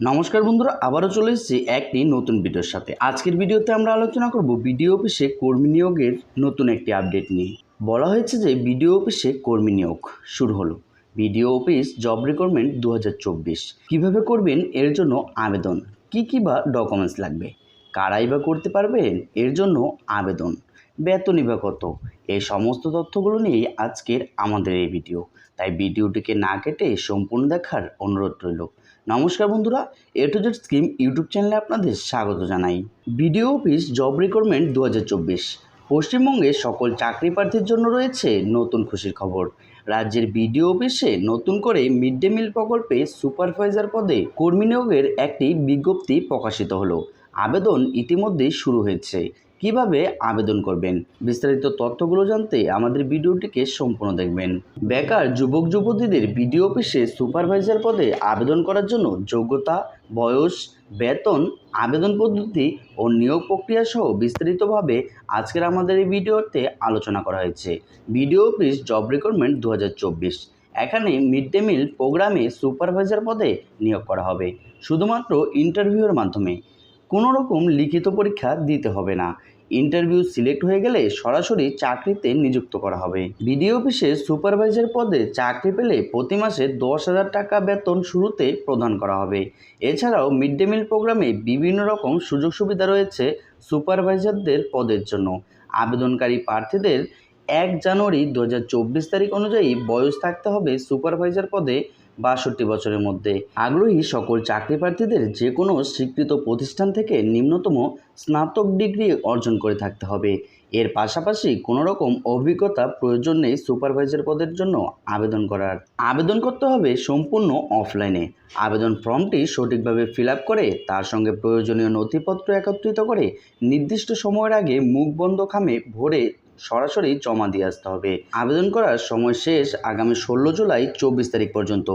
নমস্কার বন্ধুরা, আবারও চলে এসেছি একটি নতুন ভিডিওর সাথে। আজকের ভিডিওতে আমরা আলোচনা করব বিডিও অফিসে কর্মী নিয়োগের নতুন একটি আপডেট নিয়ে। বলা হয়েছে যে বিডিও অফিসে কর্মী নিয়োগ শুরু হলো। বিডিও অফিস জব রিক্রুটমেন্ট দু কীভাবে করবেন? এর জন্য আবেদন। কি কি বা ডকুমেন্টস লাগবে? কারাই বা করতে পারবেন এর জন্য আবেদন। বেতনই বা কত? এই সমস্ত তথ্যগুলো নিয়েই আজকের আমাদের এই ভিডিও। তাই ভিডিওটিকে না কেটে সম্পূর্ণ দেখার অনুরোধ রইল। নমস্কার বন্ধুরা A to Z scheme YouTube চ্যানেলে আপনাদের স্বাগত জানাই। বিডিও অফিস জব রিক্রুটমেন্ট দু হাজার চব্বিশ। পশ্চিমবঙ্গে সকল চাকরি প্রার্থীর জন্য রয়েছে নতুন খুশির খবর। রাজ্যের বিডিও অফিসে নতুন করে মিড ডে মিল প্রকল্পে সুপারভাইজার পদে কর্মী নিয়োগের একটি বিজ্ঞপ্তি প্রকাশিত হলো। আবেদন ইতিমধ্যেই শুরু হয়েছে। কীভাবে আবেদন করবেন? বিস্তারিত তথ্যগুলো জানতে আমাদের ভিডিওটিকে সম্পূর্ণ দেখবেন। বেকার যুবক, যুবতীদের বিডিও অফিসে সুপারভাইজার পদে আবেদন করার জন্য যোগ্যতা, বয়স, বেতন, আবেদন পদ্ধতি ও নিয়োগ প্রক্রিয়া সহ বিস্তারিতভাবে আজকের আমাদের এই ভিডিওতে আলোচনা করা হয়েছে। বিডিও অফিস জব রিক্রুটমেন্ট দু হাজার চব্বিশ। এখানে মিড ডে মিল প্রোগ্রামে সুপারভাইজার পদে নিয়োগ করা হবে। শুধুমাত্র ইন্টারভিউয়ের মাধ্যমে। কোনো রকম লিখিত পরীক্ষা দিতে হবে না। ইন্টারভিউ সিলেক্ট হয়ে গেলে সরাসরি চাকরিতে নিযুক্ত করা হবে। বিডিও অফিসে সুপারভাইজার পদে চাকরি পেলে প্রতি মাসে দশ হাজার টাকা বেতন শুরুতে প্রদান করা হবে। এছাড়াও মিড ডে মিল প্রোগ্রামে বিভিন্ন রকম সুযোগ সুবিধা রয়েছে সুপারভাইজারদের পদের জন্য। আবেদনকারী প্রার্থীদের এক জানুয়ারি দু হাজার চব্বিশ তারিখ অনুযায়ী বয়স থাকতে হবে সুপারভাইজার পদে বাষট্টি বছরের মধ্যে। আগ্রহী সকল চাকরি প্রার্থীদের যে কোনো স্বীকৃত প্রতিষ্ঠান থেকে নিম্নতম স্নাতক ডিগ্রি অর্জন করে থাকতে হবে। এর পাশাপাশি কোনো রকম অভিজ্ঞতা প্রয়োজন নেই সুপারভাইজার পদের জন্য আবেদন করার। আবেদন করতে হবে সম্পূর্ণ অফলাইনে। আবেদন ফর্মটি সঠিকভাবে ফিল করে, তার সঙ্গে প্রয়োজনীয় নথিপত্র একত্রিত করে, নির্দিষ্ট সময়ের আগে মুখ বন্ধ খামে ভরে সরাসরি জমা দিয়ে আসতে হবে। আবেদন করার সময় শেষ আগামী ষোলো জুলাই চব্বিশ তারিখ পর্যন্ত।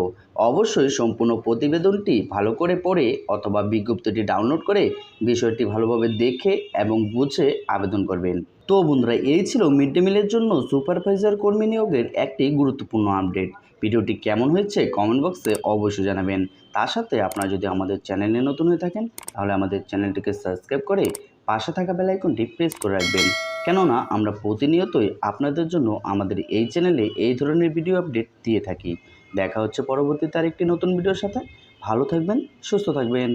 অবশ্যই সম্পূর্ণ প্রতিবেদনটি ভালো করে পড়ে অথবা বিজ্ঞপ্তিটি ডাউনলোড করে বিষয়টি ভালোভাবে দেখে এবং বুঝে আবেদন করবেন। তো বন্ধুরা, এই ছিল মিড ডে মিলের জন্য সুপারভাইজার কর্মী নিয়োগের একটি গুরুত্বপূর্ণ আপডেট। ভিডিওটি কেমন হয়েছে কমেন্ট বক্সে অবশ্যই জানাবেন। তার সাথে আপনারা যদি আমাদের চ্যানেলে নতুন হয়ে থাকেন, তাহলে আমাদের চ্যানেলটিকে সাবস্ক্রাইব করে পাশে থাকা বেল আইকনটি প্রেস করে রাখবেন। কেননা আমরা প্রতিনিয়তই আপনাদের জন্য আমাদের এই চ্যানেলে এই ধরনের ভিডিও আপডেট দিয়ে থাকি। দেখা হচ্ছে পরবর্তীতে আরেকটি নতুন ভিডিওর সাথে। ভালো থাকবেন, সুস্থ থাকবেন।